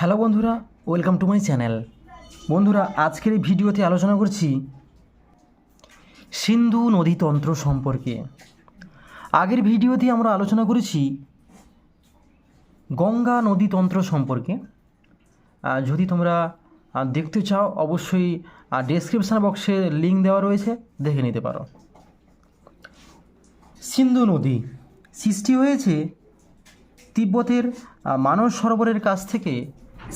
Hello বন্ধুরা, welcome to my channel. বন্ধুরা, আজকের এই ভিডিওতে আলোচনা করছি সিন্ধু নদীতন্ত্র সম্পর্কে। আগের ভিডিওতে আমরা আলোচনা করেছি গঙ্গা নদীতন্ত্র সম্পর্কে। যদি তোমরা দেখতে চাও, অবশ্যই ডেসক্রিপশান বক্সে লিঙ্ক দেওয়া রয়েছে, দেখে নিতে পারো। সিন্ধু নদী সৃষ্টি হয়েছে তিব্বতের মানস সরোবরের কাছ থেকে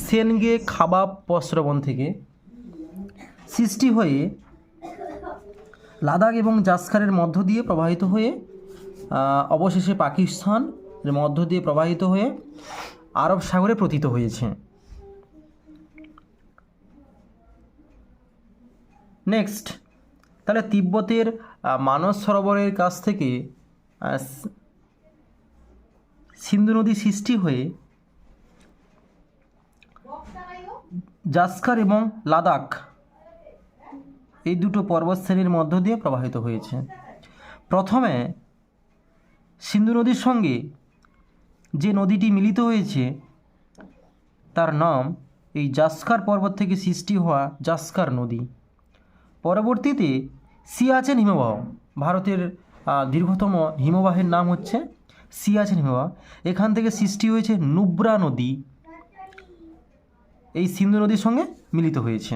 সেনগে খাবাব প্রস্রবণ থেকে সৃষ্টি হয়ে লাদাখ এবং জাস্কারের মধ্য দিয়ে প্রবাহিত হয়ে অবশেষে পাকিস্তান মধ্য দিয়ে প্রবাহিত হয়ে আরব সাগরে পতিত হয়েছে। নেক্সট তাহলে তিব্বতের মানস সরোবরের কাছ থেকে সিন্ধু নদী সৃষ্টি হয়ে জাস্কার এবং লাদাখ এই দুটো পর্বতশ্রেণীর মধ্য দিয়ে প্রবাহিত হয়েছে। প্রথমে সিন্ধু নদীর সঙ্গে যে নদীটি মিলিত হয়েছে, তার নাম এই জাস্কার পর্বত থেকে সৃষ্টি হওয়া জাস্কার নদী। পরবর্তীতে সিয়াচেন হিমবাহ, ভারতের দীর্ঘতম হিমবাহের নাম হচ্ছে সিয়াচেন হিমবাহ। এখান থেকে সৃষ্টি হয়েছে নুব্রা নদী। এই সিন্ধু নদীর সঙ্গে মিলিত হয়েছে।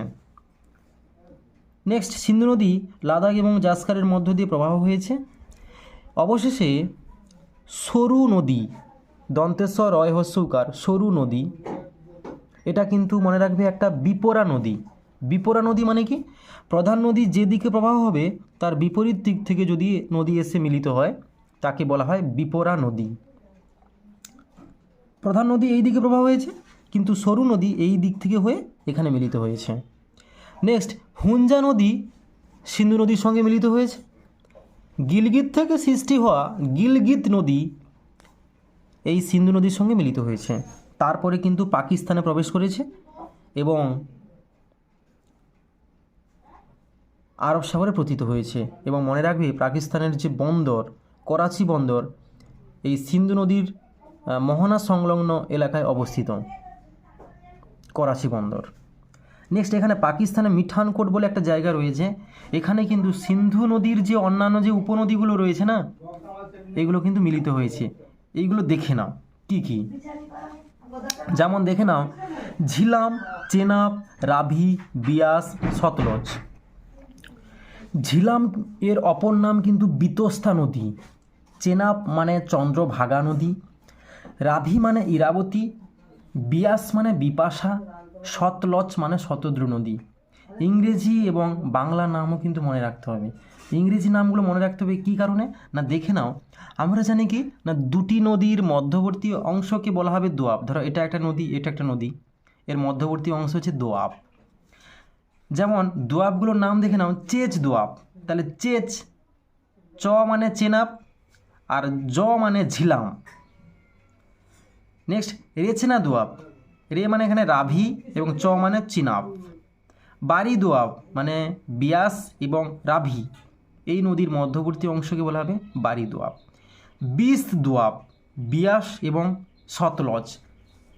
নেক্সট সিন্ধু নদী লাদাখ এবং জাস্কারের মধ্য দিয়ে প্রবাহ হয়েছে। অবশেষে সরু নদী, দন্তেশ্বর রয় হস্যকার সরু নদী, এটা কিন্তু মনে রাখবে একটা বিপরা নদী। বিপরা নদী মানে কি? প্রধান নদী যেদিকে প্রবাহ হবে, তার বিপরীত দিক থেকে যদি নদী এসে মিলিত হয়, তাকে বলা হয় বিপরা নদী। প্রধান নদী এই দিকে প্রবাহ হয়েছে? কিন্তু সরু নদী এই দিক থেকে হয়ে এখানে মিলিত হয়েছে। নেক্সট হুঞ্জা নদী সিন্ধু নদীর সঙ্গে মিলিত হয়েছে। গিলগিত থেকে সৃষ্টি হওয়া গিলগিত নদী এই সিন্ধু নদীর সঙ্গে মিলিত হয়েছে। তারপরে কিন্তু পাকিস্তানে প্রবেশ করেছে এবং আরব সাগরে পতিত হয়েছে এবং মনে রাখবে পাকিস্তানের যে বন্দর, করাচি বন্দর, এই সিন্ধু নদীর মোহনা সংলগ্ন এলাকায় অবস্থিত। করাচি বন্দর। নেক্সট এখানে পাকিস্তানে মিঠানকোট বলে একটা জায়গা রয়েছে। এখানে কিন্তু সিন্ধু নদীর যে অন্যান্য যে উপনদীগুলো রয়েছে না, এগুলো কিন্তু মিলিত হয়েছে। এইগুলো দেখে নাও, কি কি? যেমন দেখে নাও, ঝিলাম, চেনাব, রাভি, বিয়াস, সতলজ। ঝিলাম এর অপর নাম কিন্তু বিতস্তা নদী। চেনাব মানে চন্দ্রভাগা নদী। রাভি মানে ইরাবতী বিয়াস মানে বিপাশা সতলজ মানে শতদ্রু নদী। ইংরেজি এবং বাংলা নামও কিন্তু মনে রাখতে হবে। ইংরেজি নামগুলো মনে রাখতে হবে কী কারণে? না, দেখে নাও। আমরা জানি কি? না, দুটি নদীর মধ্যবর্তী অংশকে বলা হবে দোয়াব। ধরো, এটা একটা নদী, এটা একটা নদী। এর মধ্যবর্তী অংশ হচ্ছে দোয়াব। যেমন, দোয়াবগুলোর নাম দেখে নাও। চেচ দোয়াব। তাহলে চেচ, চ মানে চেনাব, আর জ মানে ঝিলাম। নেক্সট রেচনা দোয়াব। রে মানে এখানে রাভি এবং চ মানে চিনাব। বাড়ি দোয়াব মানে বিয়াস এবং রাভি। এই নদীর মধ্যবর্তী অংশকে বলা হবে বাড়ি দোয়াব। বিষ দোয়াব, বিয়াস এবং সতলজ।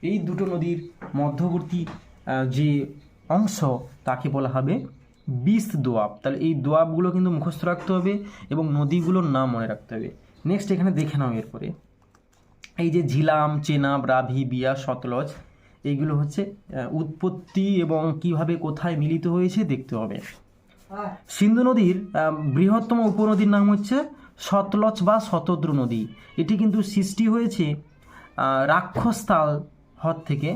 এই দুটো নদীর মধ্যবর্তী যে অংশ তাকে বলা হবে বিষ দোয়াব। তাহলে এই দোয়াবগুলো কিন্তু মুখস্থ রাখতে হবে এবং নদীগুলোর নাম মনে রাখতে হবে। নেক্সট এখানে দেখে নাও এরপরে। এই যে ঝিলাম চেনাব রাভি বিয়া সতলজ এইগুলো হচ্ছে উৎপত্তি এবং কীভাবে কোথায় মিলিত হয়েছে দেখতে হবে। সিন্ধু নদীর বৃহত্তম উপনদীর নাম হচ্ছে সতলজ বা শতদ্রু নদী। এটি কিন্তু সৃষ্টি হয়েছে রাক্ষসতাল হ্রদ থেকে।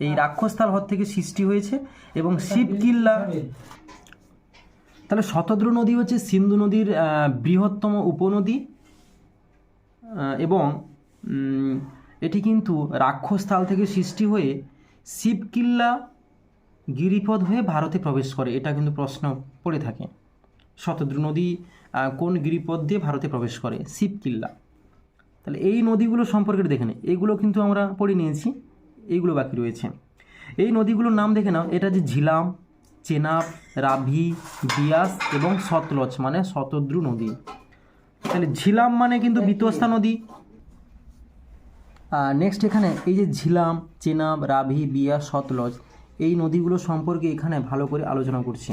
এই রাক্ষসতাল হ্রদ থেকে সৃষ্টি হয়েছে এবং শিবকিল্লা তাহলে শতদ্রু নদী হচ্ছে সিন্ধু নদীর বৃহত্তম উপনদী এবং এটি কিন্তু রাক্ষসতাল থেকে সৃষ্টি হয়ে শিবকিল্লা গিরিপথ হয়ে ভারতে প্রবেশ করে। এটা কিন্তু প্রশ্ন পড়ে থাকে। শতদ্রু নদী কোন গিরিপথ দিয়ে ভারতে প্রবেশ করে? শিবকিল্লা। তাহলে এই নদীগুলো সম্পর্কে দেখে নিই এগুলো কিন্তু আমরা পড়ে নিয়েছি। এইগুলো বাকি রয়েছে। এই নদীগুলোর নাম দেখে নাও। এটা যে ঝিলাম চেনাব রাভি বিয়াস এবং সতলজ মানে শতদ্রু নদী। তাহলে ঝিলাম মানে কিন্তু বিতস্তা নদী। নেক্সট এখানে এই যে ঝিলাম, চেনাব, রাভি, বিয়া, সতলজ, এই নদীগুলো সম্পর্কে এখানে ভালো করে আলোচনা করছি।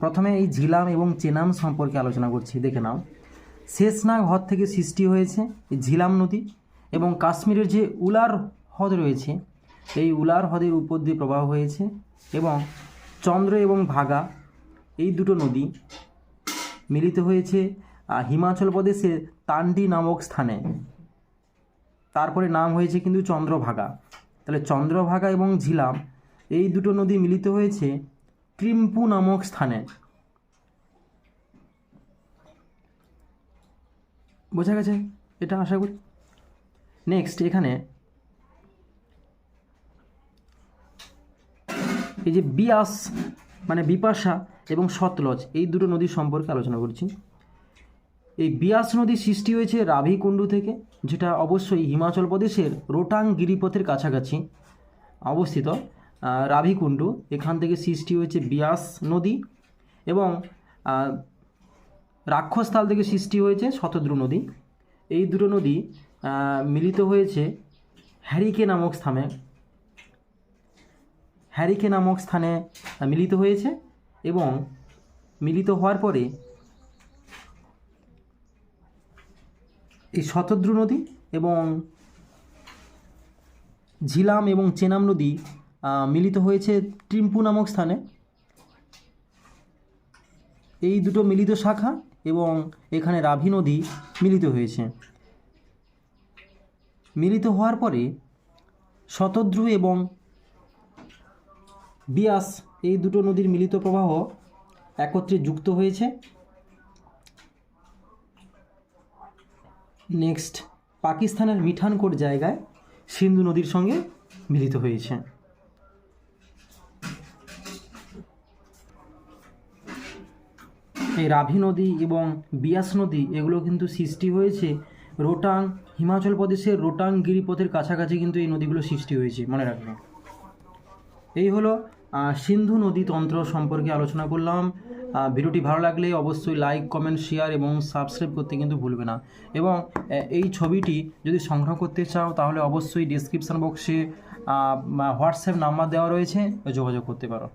প্রথমে এই ঝিলাম এবং চেনাম সম্পর্কে আলোচনা করছি, দেখে নাও। শেষনাগ হ্রদ থেকে সৃষ্টি হয়েছে এই ঝিলাম নদী এবং কাশ্মীরের যে উলার হ্রদ রয়েছে, এই উলার হ্রদের উপর দিয়ে প্রবাহ হয়েছে এবং চন্দ্র এবং ভাগা, এই দুটো নদী মিলিত হয়েছে হিমাচল প্রদেশের তান্ডি নামক স্থানে। তারপরে নাম হয়েছে কিন্তু চন্দ্রভাগা। তাহলে চন্দ্রভাগা এবং ঝিলাম এই দুটো নদী মিলিত হয়েছে ট্রিম্পু নামক স্থানে। বোঝা গেছে? এটা আশা করি। নেক্সট এখানে এই যে বিয়াস মানে বিপাশা এবং সতলজ, এই দুটো নদী সম্পর্কে আলোচনা করছি। এই বিয়াস নদী সৃষ্টি হয়েছে রাভিকুণ্ডু থেকে যেটা অবশ্যই হিমাচল প্রদেশের রোটাং গিরিপথের কাছাকাছি অবস্থিত। আহ, রাভিকুণ্ডু এখান থেকে সৃষ্টি হয়েছে বিয়াস নদী এবং রাক্ষসতাল থেকে সৃষ্টি হয়েছে শতদ্রু নদী। এই দুটো নদী মিলিত হয়েছে হ্যারিকে নামক স্থানে। হ্যারিকে নামক স্থানে মিলিত হয়েছে এবং মিলিত হওয়ার পরে এই শতদ্রু নদী এবং ঝিলাম এবং চেনাম নদী মিলিত হয়েছে ট্রিম্পু নামক স্থানে। এই দুটো মিলিত শাখা এবং এখানে রাভি নদী মিলিত হয়েছে। মিলিত হওয়ার পরে শতদ্রু এবং বিয়াস এই দুটো নদীর মিলিত প্রবাহ একত্রে যুক্ত হয়েছে। নেক্সট পাকিস্তানের মিঠানকোট জায়গায় সিন্ধু নদীর সঙ্গে মিলিত হয়েছে। এই রাভি নদী এবং বিয়াস নদী, এগুলো কিন্তু সৃষ্টি হয়েছে রোটাং, হিমাচল প্রদেশের রোটাং গিরিপথের কাছাকাছি কিন্তু এই নদীগুলো সৃষ্টি হয়েছে, মনে রাখবেন। এই হলো সিন্ধু নদী তন্ত্র সম্পর্কে আলোচনা করলাম। ভিডিওটি ভালো লাগলে অবশ্যই লাইক কমেন্ট শেয়ার এবং সাবস্ক্রাইব করতে কিন্তু ভুলবে না। এবং এই ছবিটি যদি সংগ্রহ করতে চাও, তাহলে অবশ্যই ডিসক্রিপশান বক্সে হোয়াটসঅ্যাপ নাম্বার দেওয়া রয়েছে, যোগাযোগ করতে পারো।